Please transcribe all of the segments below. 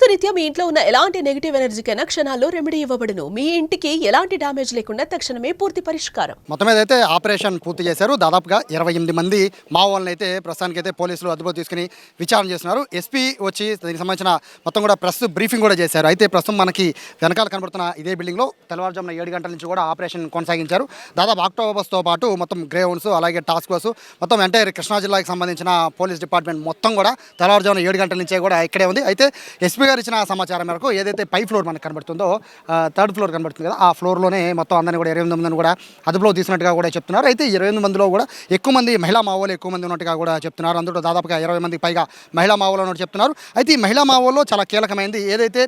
সমস্ত వాస్తురీత్యా మీ ఇంట్లో ఉన్న ఎలాంటి నెగిటివ్ ఎనర్జీకైనా క్షణాల్లో రెమెడీ ఇవ్వబడును. మీ ఇంటికి ఎలాంటి డ్యామేజ్ లేకుండా తక్షణమే పూర్తి పరిష్కారం. మొత్తం మీద అయితే ఆపరేషన్ పూర్తి చేశారు. దాదాపుగా ఇరవై ఎనిమిది మంది మావోళ్ళని అయితే ప్రస్తుతానికి అయితే పోలీసులు అదుపులో తీసుకుని విచారణ చేస్తున్నారు. ఎస్పీ వచ్చి దీనికి సంబంధించిన మొత్తం కూడా ప్రెస్ బ్రీఫింగ్ కూడా చేశారు. అయితే ప్రస్తుతం మనకి వెనకాల కనబడుతున్న ఇదే బిల్డింగ్లో తెల్లవారుజామున ఏడు గంటల నుంచి కూడా ఆపరేషన్ కొనసాగించారు. దాదాపు అక్టోబర్స్తో పాటు మొత్తం గ్రేవన్స్ అలాగే టాస్క్ ఫోర్స్ మొత్తం ఎంటైర్ కృష్ణా జిల్లాకి సంబంధించిన పోలీస్ డిపార్ట్మెంట్ మొత్తం కూడా తెల్లవారుజామున ఏడు గంటల నుంచే కూడా ఇక్కడే ఉంది. అయితే ఎస్పీ గారు ఇచ్చిన సమాచారం మేరకు ఏదైతే పై ఫ్లోర్ మనకు కనబడుతుందో థర్డ్ ఫ్లోర్ కనబడుతుంది కదా ఆ ఫ్లోర్లోనే మొత్తం అందరినీ కూడా ఇరవై ఎనిమిది మందిని కూడా అదుపులో తీసినట్టుగా కూడా చెప్తున్నారు. అయితే ఇరవై ఎనిమిది మందిలో కూడా ఎక్కువ మంది మహిళా మావోలు ఎక్కువ మంది ఉన్నట్టుగా కూడా చెప్తున్నారు. అందులో దాదాపుగా ఇరవై మంది పైగా మహిళా మావోలు ఉన్నట్టు చెప్తున్నారు. అయితే ఈ మహిళా మావోల్లో చాలా కీలకమైంది ఏదైతే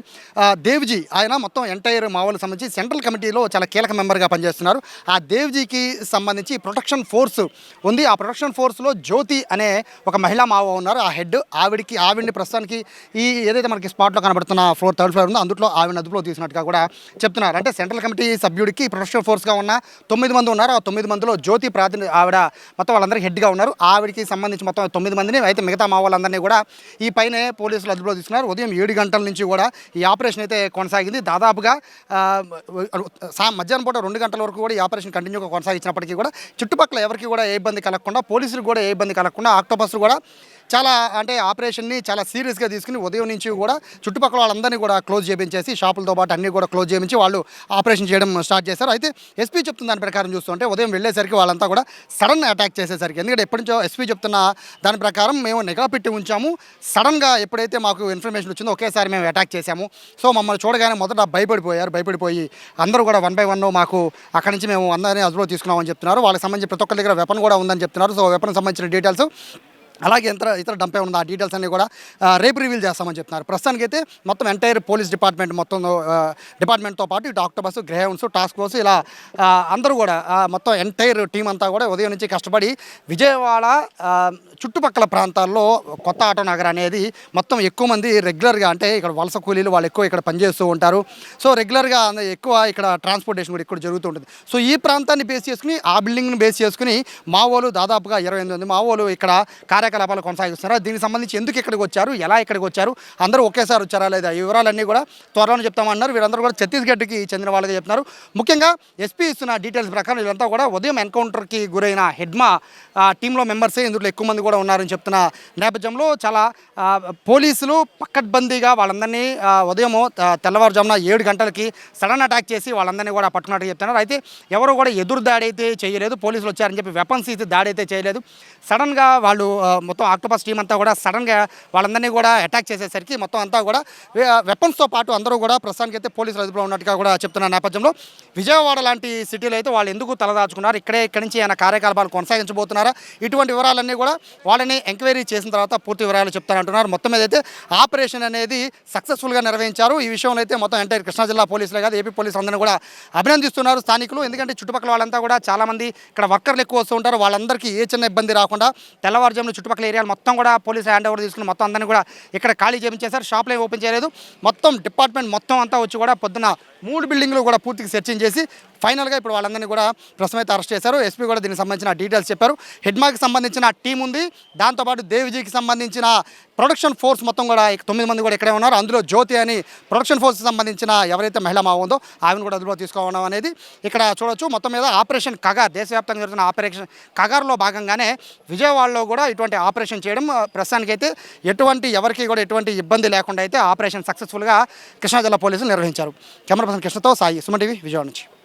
దేవ్జీ ఆయన మొత్తం ఎంటైర్ మావోలకు సంబంధించి సెంట్రల్ కమిటీలో చాలా కీలక మెంబర్గా పనిచేస్తున్నారు. ఆ దేవ్జీకి సంబంధించి ప్రొటెక్షన్ ఫోర్స్ ఉంది. ఆ ప్రొటెక్షన్ ఫోర్స్లో జ్యోతి అనే ఒక మహిళా మావో ఉన్నారు. ఆ హెడ్ ఆవిడికి ఆవిడిని ప్రస్తుతానికి ఈ ఏదైతే మనకి స్పాట్లో కనబడుతున్న ఫ్లోర్ థర్డ్ ఫ్లోర్ ఉంది. అందులో ఆవిడ అదుపులో తీసినట్టుగా కూడా చెప్తున్నారు. అంటే సెంట్రల్ కమిటీ సభ్యుడికి ప్రొఫెషనల్ ఫోర్స్గా ఉన్న తొమ్మిది మంది ఉన్నారు. ఆ తొమ్మిది మందిలో జ్యోతి ప్రాతిని ఆవిడ మొత్తం వాళ్ళందరికీ హెడ్గా ఉన్నారు. ఆవిడకి సంబంధించి మొత్తం తొమ్మిది మందిని అయితే మిగతా మా వాళ్ళందరినీ కూడా ఈ పైనే పోలీసులు అదుపులో తీసుకున్నారు. ఉదయం ఏడు గంటల నుంచి కూడా ఈ ఆపరేషన్ అయితే కొనసాగింది. దాదాపుగా మధ్యాహ్నం పూట రెండు గంటల వరకు కూడా ఈ ఆపరేషన్ కంటిన్యూగా కొనసాగించినప్పటికీ కూడా చుట్టుపక్కల ఎవరికి కూడా ఏ ఇబ్బంది కలగకుండా పోలీసులు కూడా ఏ ఇబ్బంది కలగకుండా ఆక్టోపస్లు కూడా చాలా అంటే ఆపరేషన్ని చాలా సీరియస్గా తీసుకుని ఉదయం నుంచి కూడా చుట్టుపక్కల వాళ్ళందరినీ కూడా క్లోజ్ చేయించేసి షాపులతో పాటు అన్నీ కూడా క్లోజ్ చేయించి వాళ్ళు ఆపరేషన్ చేయడం స్టార్ట్ చేశారు. అయితే ఎస్పీ చెప్తున్న దాని ప్రకారం చూస్తుంటే ఉదయం వెళ్ళేసరికి వాళ్ళంతా కూడా సడన్ అటాక్ చేసేసరికి ఎందుకంటే ఎప్పటి నుంచో ఎస్పీ చెప్తున్న దాని ప్రకారం మేము నిఘా పెట్టి ఉంచాము. సడన్గా ఎప్పుడైతే మాకు ఇన్ఫర్మేషన్ వచ్చిందో ఒకేసారి మేము అటాక్ చేశాము. సో మమ్మల్ని చూడగానే మొదట భయపడిపోయారు. భయపడిపోయి అందరూ కూడా వన్ బై వన్ మాకు అక్కడి నుంచి మేము అందరినీ అదుపులో తీసుకున్నామని చెప్తున్నారు. వాళ్ళకి సంబంధించి ప్రతి ఒక్కరి దగ్గర వెపన్ కూడా ఉందని చెప్తున్నారు. సో వెపన్ సంబంధించిన డీటెయిల్స్ అలాగే ఇతర ఇతర డంపే ఉన్న ఆ డీటెయిల్స్ అన్ని కూడా రేపు రివీల్ చేస్తామని చెప్తున్నారు. ప్రస్తుతానికి అయితే మొత్తం ఎంటైర్ పోలీస్ డిపార్ట్మెంట్ మొత్తం డిపార్ట్మెంట్తో పాటు ఇటు ఆక్టోబస్ గ్రేహౌన్స్ టాస్క్ ఫోర్స్ ఇలా అందరూ కూడా మొత్తం ఎంటైర్ టీం అంతా కూడా ఉదయం నుంచి కష్టపడి విజయవాడ చుట్టుపక్కల ప్రాంతాల్లో కొత్త ఆటో నగర్ అనేది మొత్తం ఎక్కువ మంది రెగ్యులర్గా అంటే ఇక్కడ వలస కూలీలు వాళ్ళు ఎక్కువ ఇక్కడ పనిచేస్తూ ఉంటారు. సో రెగ్యులర్గా ఎక్కువ ఇక్కడ ట్రాన్స్పోర్టేషన్ కూడా ఇక్కడ జరుగుతూ ఉంటుంది. సో ఈ ప్రాంతాన్ని బేస్ చేసుకుని ఆ బిల్డింగ్ని బేస్ చేసుకుని మావోలు దాదాపుగా ఇరవై ఎనిమిది మంది మావోలు ఇక్కడ కార్యకలాపాలు కొనసాగిస్తున్నారు? దీనికి సంబంధించి ఎందుకు ఇక్కడికి వచ్చారు? ఎలా ఇక్కడికి వచ్చారు? అందరూ ఒకేసారి వచ్చారా లేదా? వివరాలన్నీ కూడా త్వరలోనే చెప్తామన్నారు. వీరందరూ కూడా ఛత్తీస్గఢ్కి చెందిన వాళ్ళగా చెప్తున్నారు. ముఖ్యంగా ఎస్పీ ఇస్తున్న డీటెయిల్స్ ప్రకారం వీళ్ళంతా కూడా ఉదయం ఎన్కౌంటర్కి గురైన హెడ్మా టీంలో మెంబర్సే. ఇందులో ఎక్కువ మంది కూడా ఉన్నారని చెప్తున్న నేపథ్యంలో చాలా పోలీసులు పక్కడ్బందీగా వాళ్ళందరినీ ఉదయము ఉదయం తెల్లవారుజామున ఏడు గంటలకి సడన్ అటాక్ చేసి వాళ్ళందరినీ కూడా పట్టుకున్నట్టు చెప్తున్నారు. అయితే ఎవరు కూడా ఎదురు దాడి అయితే చేయలేదు. పోలీసులు వచ్చారని చెప్పి వెపన్స్ అయితే దాడి అయితే చేయలేదు. సడన్గా వాళ్ళు మొత్తం ఆక్టోపస్ టీం అంతా కూడా సడన్గా వాళ్ళందరినీ కూడా అటాక్ చేసేసరికి మొత్తం అంతా కూడా వెపన్స్తో పాటు అందరూ కూడా ప్రస్తుతానికి అయితే పోలీసులు అదుపులో ఉన్నట్టుగా కూడా చెప్తున్న నేపథ్యంలో విజయవాడ లాంటి సిటీలో అయితే వాళ్ళు ఎందుకు తలదాచుకున్నారు? ఇక్కడే ఇక్కడి నుంచి ఆయన కార్యకలాపాలు కొనసాగించబోతున్నారా? ఇటువంటి వివరాలన్నీ కూడా వాళ్ళని ఎంక్వైరీ చేసిన తర్వాత పూర్తి వివరాలు చెప్తారంటున్నారు మొత్తం మీద అయితే ఆపరేషన్ అనేది సక్సెస్ఫుల్గా నిర్వహించారు. ఈ విషయంలో అయితే మొత్తం ఎంటైర్ కృష్ణా జిల్లా పోలీసులే కాదు ఏపీ పోలీసులు అందరినీ కూడా అభినందిస్తున్నారు. స్థానికులు ఎందుకంటే చుట్టుపక్కల వాళ్ళంతా కూడా చాలామంది ఇక్కడ వర్కర్లు ఎక్కువ వస్తూ ఉంటారు. వాళ్ళందరికీ ఏ చిన్న ఇబ్బంది రాకుండా తెల్లవారుజామున చుట్టుపక్కల ఏరియాలు మొత్తం కూడా పోలీసు హ్యాండ్ ఓవర్ తీసుకుని మొత్తం అందరినీ కూడా ఇక్కడ ఖాళీ చేయించేశారు షాప్లు ఏమి ఓపెన్ చేయలేదు. మొత్తం డిపార్ట్మెంట్ మొత్తం అంతా వచ్చి కూడా పొద్దున మూడు బిల్డింగ్లు కూడా పూర్తిగా సెర్చింగ్ చేసి ఫైనల్గా ఇప్పుడు వాళ్ళందరినీ కూడా ప్రస్తుతం అయితే అరెస్ట్ చేశారు. ఎస్పీ కూడా దీనికి సంబంధించిన డీటెయిల్స్ చెప్పారు. హెడ్మాకి సంబంధించిన టీం ఉంది. దాంతోపాటు దేవిజీకి సంబంధించిన ప్రొడక్షన్ ఫోర్స్ మొత్తం కూడా తొమ్మిది మంది కూడా ఇక్కడే ఉన్నారు. అందులో జ్యోతి అని ప్రొడక్షన్ ఫోర్స్ సంబంధించిన ఎవరైతే మహిళ మా ఉందో ఆమెను కూడా అదుపులో తీసుకోవడం అనేది ఇక్కడ చూడొచ్చు. మొత్తం మీద ఆపరేషన్ కగార్ దేశవ్యాప్తంగా జరుగుతున్న ఆపరేషన్ కగార్లో భాగంగానే విజయవాడలో కూడా ఇటువంటి ఆపరేషన్ చేయడం ప్రస్తుతానికైతే ఎటువంటి ఎవరికి కూడా ఎటువంటి ఇబ్బంది లేకుండా అయితే ఆపరేషన్ సక్సెస్ఫుల్గా కృష్ణా జిల్లా పోలీసులు నిర్వహించారు. కెమెరా పర్సన్ కృష్ణతో సాయి సుమన్ టీవీ విజయవాడ నుంచి.